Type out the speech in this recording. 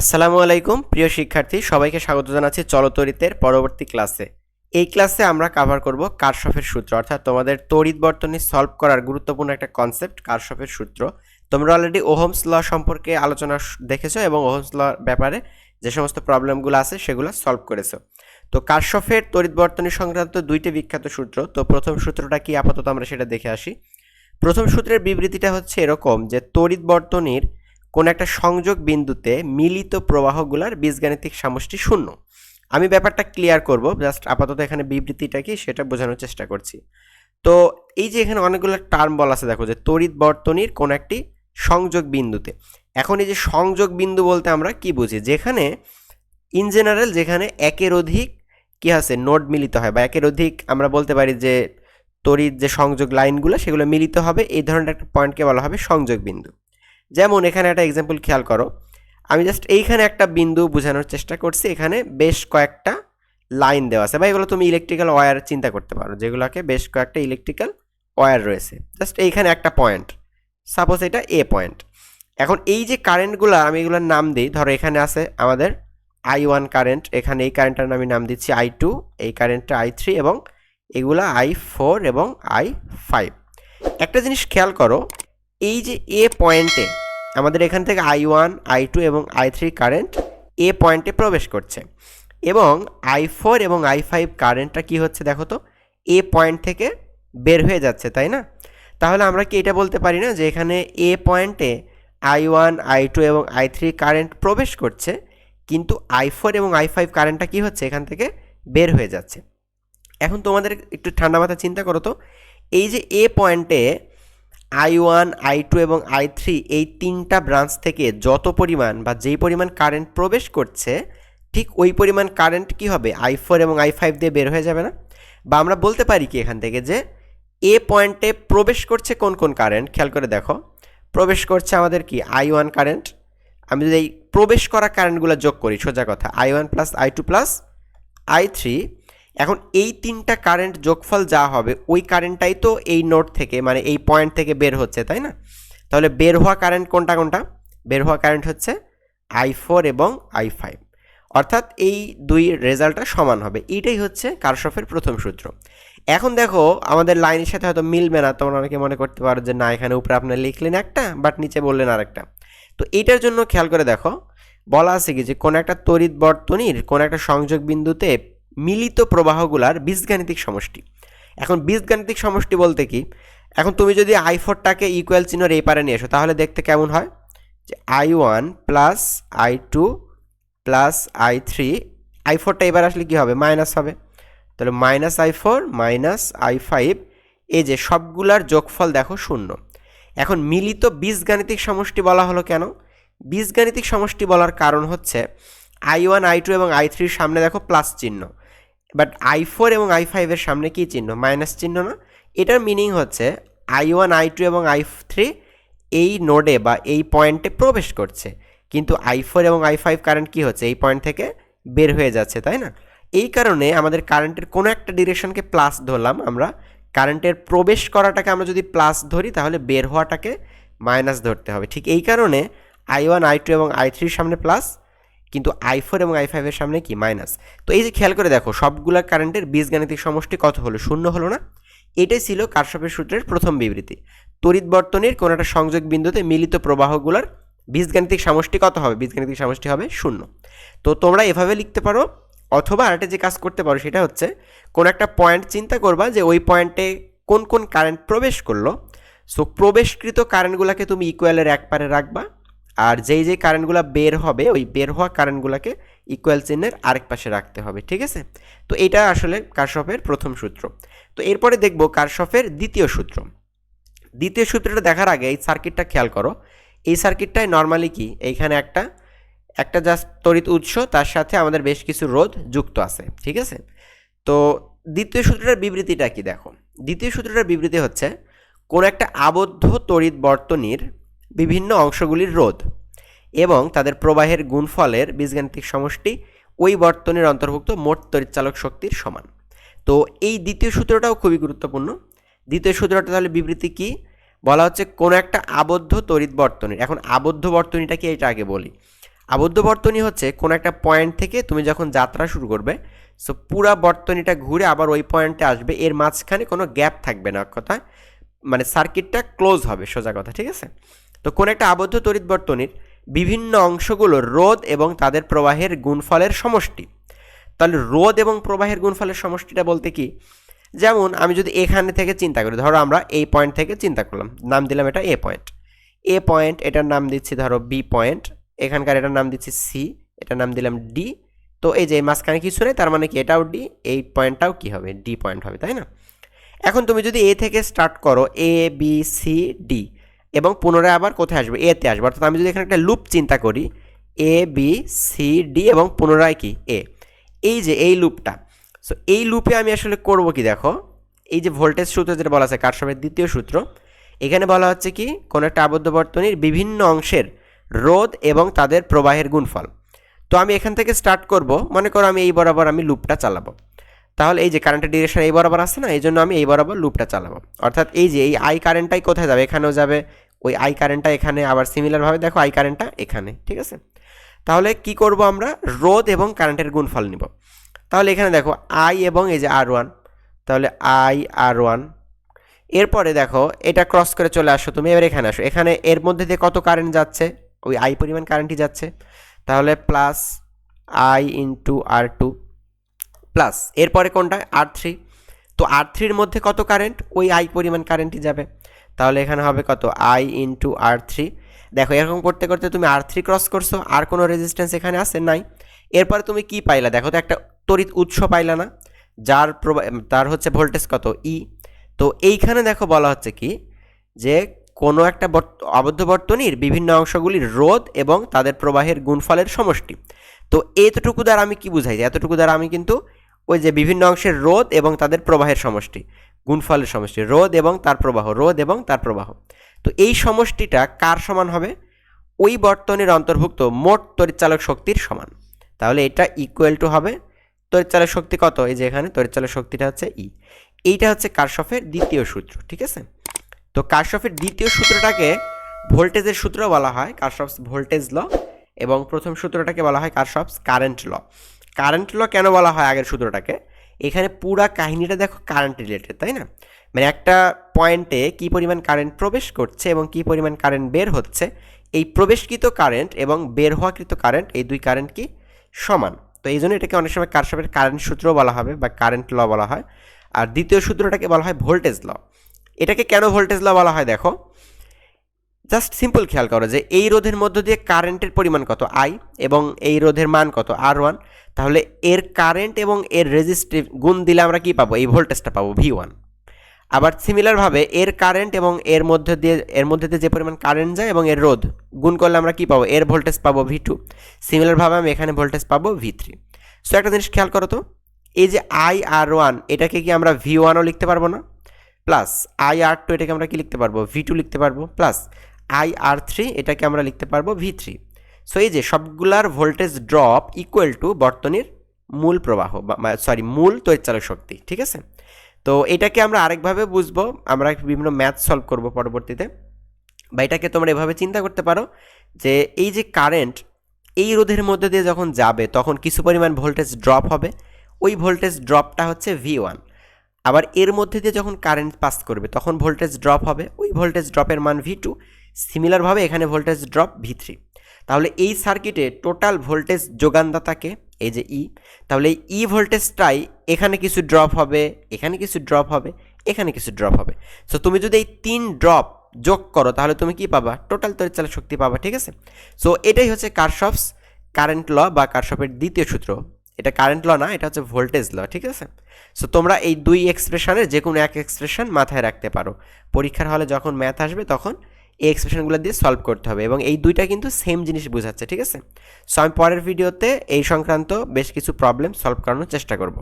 আসসালামু আলাইকুম, প্রিয় শিক্ষার্থী, সবাইকে স্বাগত জানাচ্ছি চলতরিতের পরবর্তী ক্লাসে। এই ক্লাসে আমরা কভার করব কারশফের সূত্র, অর্থাৎ তোমাদের তড়িৎ বর্তনী সলভ করার গুরুত্বপূর্ণ একটা কনসেপ্ট কারশফের সূত্র। তোমরা অলরেডি ওহমস ল সম্পর্কে আলোচনা দেখেছ এবং ওহমস ল ব্যাপারে যে সমস্ত প্রবলেমগুলো আছে সেগুলো সলভ করেছ। তো কারশফের তড়িৎ বর্তনী সংক্রান্ত দুইটি বিখ্যাত সূত্র, তো প্রথম সূত্রটা কি? আপাতত আমরা সেটা দেখে আসি। প্রথম সূত্রের বিবৃতিটা হচ্ছে এরকম যে তড়িৎ বর্তনীর কোন একটা সংযোগ বিন্দুতে মিলিত প্রবাহগুলার বীজগাণিতিক সমষ্টি শূন্য। আমি ব্যাপারটা ক্লিয়ার করব জাস্ট আপাতত এখানে বিবৃতিটা কি সেটা বোঝানোর চেষ্টা করছি। তো এই যে এখানে অনেকগুলো টার্ম বলা আছে, দেখো যে তড়িৎ বর্তনীর কোন একটি সংযোগ বিন্দুতে। এখন এই যে সংযোগ বিন্দু বলতে আমরা কি বুঝি? যেখানে ইন জেনারেল যেখানে একের অধিক কি আছে, নোড মিলিত হয়, বা একের অধিক আমরা বলতে পারি যে তড়িৎ যে সংযোগ লাইনগুলো সেগুলো মিলিত হবে, এই ধরনের একটা পয়েন্টকে বলা হবে সংযোগ বিন্দু। যেমন এখানে একটা এক্সাম্পল খেয়াল করো। আমি জাস্ট এইখানে একটা বিন্দু বোঝানোর চেষ্টা করছি, এখানে বেশ কয়েকটা লাইন দেওয়া আছে। বা এগুলো তুমি ইলেকট্রিক্যাল ওয়্যার চিন্তা করতে পারো, যেগুলোকে বেশ কয়েকটা ইলেকট্রিক্যাল ওয়্যার রয়েছে। জাস্ট এইখানে একটা পয়েন্ট সাপোজ এটা এ পয়েন্ট এখন এই যে কারেন্টগুলো আমি এগুলোর নাম দিই, ধরো এখানে আছে আমাদের আই ওয়ান কারেন্ট এখানে এই কারেন্টটার আমি নাম দিচ্ছি আই টু এই কারেন্টটা আই থ্রি এবং এগুলা আই ফোর এবং আই ফাইভ একটা জিনিস খেয়াল করো এই যে এ পয়েন্টে আমাদের এখান থেকে আই ওয়ান আই টু এবং আই থ্রি কারেন্ট এ পয়েন্টে প্রবেশ করছে। এবং আই ফোর এবং আই ফাইভ কারেন্টটা কী হচ্ছে দেখো তো? এ পয়েন্ট থেকে বের হয়ে যাচ্ছে, তাই না? তাহলে আমরা কি এটা বলতে পারি না যে এখানে এ পয়েন্টে আই ওয়ান আই টু এবং আই থ্রি কারেন্ট প্রবেশ করছে, কিন্তু আই ফোর এবং আই ফাইভ কারেন্টটা কী হচ্ছে? এখান থেকে বের হয়ে যাচ্ছে। এখন তোমাদের একটু ঠান্ডা মাথা চিন্তা করো তো। এই যে এ পয়েন্টে আই ওয়ান, আই টু এবং আই থ্রি এই তিনটা ব্রাঞ্চ থেকে যত পরিমাণ বা যেই পরিমাণ কারেন্ট প্রবেশ করছে, ঠিক ওই পরিমাণ কারেন্ট কি হবে? আই ফোর এবং আই ফাইভ দিয়ে বের হয়ে যাবে না? বা আমরা বলতে পারি কি এখান থেকে যে, এ পয়েন্টে প্রবেশ করছে কোন কোন কারেন্ট? খেয়াল করে দেখো। প্রবেশ করছে আমাদের কি? I one current. আমি যদি এই প্রবেশ করা কারেন্টগুলো যোগ করি, সোজা কথা, I one plus I two plus I three এখন এই তিনটা কারেন্ট যোগফল যা হবে, ওই কারেন্টটাই তো এই নোট থেকে মানে এই পয়েন্ট থেকে বের হচ্ছে, তাই না? তাহলে বের হওয়া কারেন্ট কোনটা কোনটা? বের হওয়া কারেন্ট হচ্ছে আই ফোর এবং আই ফাইভ অর্থাৎ এই দুই রেজাল্টটা সমান হবে। এইটাই হচ্ছে কারশফের প্রথম সূত্র। এখন দেখো, আমাদের লাইনের সাথে হয়তো মিলবে না, তোমরা অনেকে মনে করতে পারো যে না, এখানে উপরে আপনার লিখলেন একটা বাট নিচে বললেন আরেকটা। তো এইটার জন্য খেয়াল করে দেখো, বলা আছে কি যে কোনো একটা তড়িৎ বর্তনীর কোনো একটা সংযোগ বিন্দুতে মিলিত প্রবাহগুলার বীজগাণিতিক সমষ্টি। এখন বীজগাণিতিক সমষ্টি বলতে কি? এখন তুমি যদি আই ফোরটাকে ইকুয়াল চিহ্নর এই পারে নিয়ে এসো, তাহলে দেখতে কেমন হয়? যে I one plus I two plus I three, I ফোরটা এবার আসলে কী হবে? মাইনাস হবে। তাহলে minus I four minus I five, এই যে সবগুলার যোগফল দেখো শূন্য। এখন মিলিত বীজগাণিতিক সমষ্টি বলা হলো কেন? বীজগাণিতিক সমষ্টি বলার কারণ হচ্ছে আই ওয়ান, আই টু এবং আই থ্রির সামনে দেখো প্লাস চিহ্ন। বাট আই ফোর এবং আই ফাইভের সামনে কী চিহ্ন? মাইনাস চিহ্ন না? এটার মিনিং হচ্ছে আই ওয়ান আই টু এবং আই থ্রি এই নোডে বা এই পয়েন্টে প্রবেশ করছে। কিন্তু আই ফোর এবং আই ফাইভ কারেন্ট কী হচ্ছে? এই পয়েন্ট থেকে বের হয়ে যাচ্ছে, তাই না? এই কারণে আমাদের কারেন্টের কোনো একটা ডিরেকশনকে প্লাস ধরলাম আমরা। কারেন্টের প্রবেশ করাটাকে আমরা যদি প্লাস ধরি, তাহলে বের হওয়াটাকে মাইনাস ধরতে হবে। ঠিক এই কারণে আই ওয়ান আই টু এবং আই থ্রির সামনে প্লাস কিন্তু আই ফোর এবং আই ফাইভের সামনে কি? মাইনাস। তো এই যে খেয়াল করে দেখো, সবগুলা কারেন্টের বীজগাণিতিক সমষ্টি কত হলো? শূন্য হলো না। এটাই ছিল কারশফের সূত্রের প্রথম বিবৃতি। তড়িৎ বর্তনীর কোনো একটা সংযোগ বিন্দুতে মিলিত প্রবাহগুলোর বীজগাণিতিক সমষ্টি কত হবে? বীজগাণিতিক সমষ্টি হবে শূন্য। তো তোমরা এভাবে লিখতে পারো, অথবা আরেকটা যে কাজ করতে পারো সেটা হচ্ছে, কোন একটা পয়েন্ট চিন্তা করবা যে ওই পয়েন্টে কোন কোন কারেন্ট প্রবেশ করল। সো প্রবেশকৃত কারেন্টগুলোকে তুমি ইকুয়ালের এক পারে রাখবা। আর যেই যেই কারেন্টগুলো বের হবে, ওই বের হওয়া কারেন্টগুলোকে ইকুয়াল চিহ্নের আরেক পাশে রাখতে হবে, ঠিক আছে? তো এটা আসলে কারশফের প্রথম সূত্র। তো এরপরে দেখব কারশফের দ্বিতীয় সূত্র। দ্বিতীয় সূত্রটা দেখার আগে এই সার্কিটটা খেয়াল করো। এই সার্কিটটায় নর্মালি কি? এইখানে একটা একটা জাস্ট তড়িৎ উৎস, তার সাথে আমাদের বেশ কিছু রোধ যুক্ত আছে, ঠিক আছে? তো দ্বিতীয় সূত্রটার বিবৃতিটা কি দেখো? দ্বিতীয় সূত্রটার বিবৃতি হচ্ছে, কোন একটা আবদ্ধ তড়িৎ বর্তনীর বিভিন্ন অংশগুলির রোধ এবং তাদের প্রবাহের গুণফলের বীজগাণিতিক সমষ্টি ওই বর্তনীর অন্তর্ভুক্ত মোট তড়িৎচালক শক্তির সমান। তো এই দ্বিতীয় সূত্রটাও খুবই গুরুত্বপূর্ণ। দ্বিতীয় সূত্রটা তাহলে বিবৃতি কি? বলা হচ্ছে কোনো একটা আবদ্ধ তড়িৎ বর্তনীর এখন আবদ্ধ বর্তনীটা কি এটা আগে বলি। আবদ্ধ বর্তনী হচ্ছে কোনো একটা পয়েন্ট থেকে তুমি যখন যাত্রা শুরু করবে সো পুরা বর্তনীটা ঘুরে আবার ওই পয়েন্টে আসবে। এর মাঝখানে কোনো গ্যাপ থাকবে না কথা মানে সার্কিটটা ক্লোজ হবে, সোজা কথা, ঠিক আছে? তো কোনো একটা আবদ্ধ তড়িৎ বর্তনীর বিভিন্ন অংশগুলো রোধ এবং তাদের প্রবাহের গুণফলের সমষ্টি। তাহলে রোদ এবং প্রবাহের গুণফলের সমষ্টিটা বলতে কি? যেমন আমি যদি এখানে থেকে চিন্তা করি, ধরো আমরা এই পয়েন্ট থেকে চিন্তা করলাম, নাম দিলাম এটা এ পয়েন্ট এ পয়েন্ট এটার নাম দিচ্ছি ধরো বি পয়েন্ট এখানকার এটার নাম দিচ্ছি সি এটার নাম দিলাম ডি তো এই যে মাঝখানে কিছু নেই, তার মানে কি এটাও ডি এই পয়েন্টটাও কি হবে? ডি পয়েন্ট হবে, তাই না? এখন তুমি যদি এ থেকে স্টার্ট করো এ বি সি ডি এবং পুনরায় আবার কোথায় আসবে? এতে আসবে। অর্থাৎ আমি যদি এখানে একটা লুপ চিন্তা করি এ বি সি ডি এবং পুনরায় কি? এ এই যে, এই লুপটা সো এই লুপে আমি আসলে করব কি দেখো? এই যে ভোল্টেজ সূত্র যেটা বলা আছে, কারশফের দ্বিতীয় সূত্র, এখানে বলা হচ্ছে কি? কোনো একটা আবদ্ধ বর্তনীর বিভিন্ন অংশের রোধ এবং তাদের প্রবাহের গুণফল। তো আমি এখান থেকে স্টার্ট করব। মনে করো আমি এই বরাবর আমি লুপটা চালাবো। তাহলে এই যে কারেন্টের ডিরেকশন এই বরাবর আসছে না, এই জন্য আমি এই বরাবর লুপটা চালাবো। অর্থাৎ এই যে এই আই কারেন্টটাই কোথায় যাবে? এখানেও যাবে। ওই আই কারেন্টটা এখানে, আবার সিমিলারভাবে দেখো আই কারেন্টটা এখানে, ঠিক আছে? তাহলে কি করব আমরা? রোধ এবং কারেন্টের গুণফল নিব। তাহলে এখানে দেখো আই এবং এই যে আর ওয়ান তাহলে আই আর ওয়ান এরপরে দেখো এটা ক্রস করে চলে আসো তুমি, এবার এখানে আসো। এখানে এর মধ্যে দিয়ে কত কারেন্ট যাচ্ছে? ওই আই পরিমাণ কারেন্টই যাচ্ছে। তাহলে plus I into R two plus এরপরে কোনটা? আর থ্রি তো আর থ্রির মধ্যে কত কারেন্ট ওই আই পরিমাণ কারেন্টই যাবে। তাহলে এখানে হবে কত? আই ইন্টু আর থ্রি দেখো, এরকম করতে করতে তুমি আর থ্রি ক্রস করছ, আর কোনো রেজিস্ট্যান্স এখানে আছে? নাই। এরপরে তুমি কি পাইলা? দেখো তো একটা তড়িৎ উৎস পাইলা না, যার প্রবা তার হচ্ছে ভোল্টেজ কত? ই তো এইখানে দেখো বলা হচ্ছে কি, যে কোনো একটা আবদ্ধ বর্তনীর বিভিন্ন অংশগুলির রোধ এবং তাদের প্রবাহের গুণফলের সমষ্টি। তো এতটুকু দ্বারা আমি কি বুঝাই? যে এতটুকু দ্বারা আমি কিন্তু ওই যে বিভিন্ন অংশের রোধ এবং তাদের প্রবাহের সমষ্টি, গুণফলের সমষ্টি, রোধ এবং তার প্রবাহ, রোধ এবং তার প্রবাহ। তো এই সমষ্টিটা কার সমান হবে? ওই বর্তনীর অন্তর্ভুক্ত মোট তড়িৎচালক শক্তির সমান। তাহলে এটা ইকুয়াল টু হবে তড়িৎচালক শক্তি কত? এই যে এখানে তড়িৎচালক শক্তিটা হচ্ছে ই এইটা হচ্ছে কারশফের দ্বিতীয় সূত্র, ঠিক আছে? তো কারশফের দ্বিতীয় সূত্রটাকে ভোল্টেজের সূত্র বলা হয় কারশফস ভোল্টেজ ল এবং প্রথম সূত্রটাকে বলা হয় কারশফস কারেন্ট ল। কারেন্ট ল কেন বলা হয় আগের সূত্রটাকে? এখানে পুরা কাহিনীটা দেখো কারেন্ট রিলেটেড তাই না? মানে একটা পয়েন্টে কি পরিমাণ কারেন্ট প্রবেশ করছে এবং কি পরিমাণ কারেন্ট বের হচ্ছে, এই প্রবেশকৃত কারেন্ট এবং বের হওয়াকৃত কারেন্ট এই দুই কারেন্ট কি? সমান। তো এই জন্য এটাকে অনেক সময় কারশফের কারেন্ট সূত্র বলা হবে বা কারেন্ট ল বলা হয়। আর দ্বিতীয় সূত্রটাকে বলা হয় ভোল্টেজ ল এটাকে কেন ভোল্টেজ ল বলা হয় দেখো? জাস্ট সিম্পল খেয়াল করো যে এই রোধের মধ্য দিয়ে কারেন্টের পরিমাণ কত? আই এবং এই রোধের মান কত? আর ওয়ান তাহলে এর কারেন্ট এবং এর রেজিস্টিভ গুণ দিলে আমরা কি পাবো? এই ভোল্টেজটা পাবো ভি ওয়ান আবার সিমিলারভাবে এর কারেন্ট এবং এর মধ্যে দিয়ে, এর মধ্যে দিয়ে যে পরিমাণ কারেন্ট যায় এবং এর রোধ গুণ করলে আমরা কি পাবো? এর ভোল্টেজ পাবো ভি টু সিমিলারভাবে আমি এখানে ভোল্টেজ পাবো ভি থ্রি সো একটা জিনিস খেয়াল করো তো, এই যে আই আর ওয়ান এটাকে কি আমরা ভি ওয়ানও লিখতে পারব না? প্লাস আই আর টু এটাকে আমরা কি লিখতে পারব? ভি টু লিখতে পারব। প্লাস আই আর থ্রি এটাকে আমরা লিখতে পারব ভি থ্রি সো এই যে সবগুলার ভোল্টেজ ড্রপ ইকুয়াল টু বর্তনীর মূল প্রবাহ, বা সরি মূল তৈরিচালক শক্তি, ঠিক আছে? তো এটাকে আমরা আরেকভাবে বুঝব, আমরা বিভিন্ন ম্যাথ সলভ করব পরবর্তীতে। বা এটাকে তোমরা এভাবে চিন্তা করতে পারো যে এই যে কারেন্ট এই রোধের মধ্যে দিয়ে যখন যাবে, তখন কিছু পরিমাণ ভোল্টেজ ড্রপ হবে। ওই ভোল্টেজ ড্রপটা হচ্ছে ভি ওয়ান আবার এর মধ্যে দিয়ে যখন কারেন্ট পাস করবে, তখন ভোল্টেজ ড্রপ হবে। ওই ভোল্টেজ ড্রপের মান ভি টু সিমিলারভাবে এখানে ভোল্টেজ ড্রপ ভি থ্রি তাহলে এই সার্কিটে টোটাল ভোল্টেজ যোগানদাতাকে, এই যে ই তাহলে এই ই ভোল্টেজটাই এখানে কিছু ড্রপ হবে, এখানে কিছু ড্রপ হবে, এখানে কিছু ড্রপ হবে। সো তুমি যদি এই তিন ড্রপ যোগ করো, তাহলে তুমি কি পাবা? টোটাল তরিচালক শক্তি পাবা, ঠিক আছে? সো এটাই হচ্ছে কারশফস কারেন্ট ল বা কারশফের দ্বিতীয় সূত্র। এটা কারেন্ট ল না, এটা হচ্ছে ভোল্টেজ ল ঠিক আছে? সো তোমরা এই দুই এক্সপ্রেশনের যে কোনো এক এক্সপ্রেশন মাথায় রাখতে পারো। পরীক্ষার হলে যখন ম্যাথ আসবে, তখন এই এক্সপ্রেশনগুলো দিয়ে সলভ করতে হবে এবং এই দুইটা কিন্তু সেম জিনিস বোঝাচ্ছে, ঠিক আছে? সো আমি পরের ভিডিওতে এই সংক্রান্ত বেশ কিছু প্রবলেম সলভ করানোর চেষ্টা করব।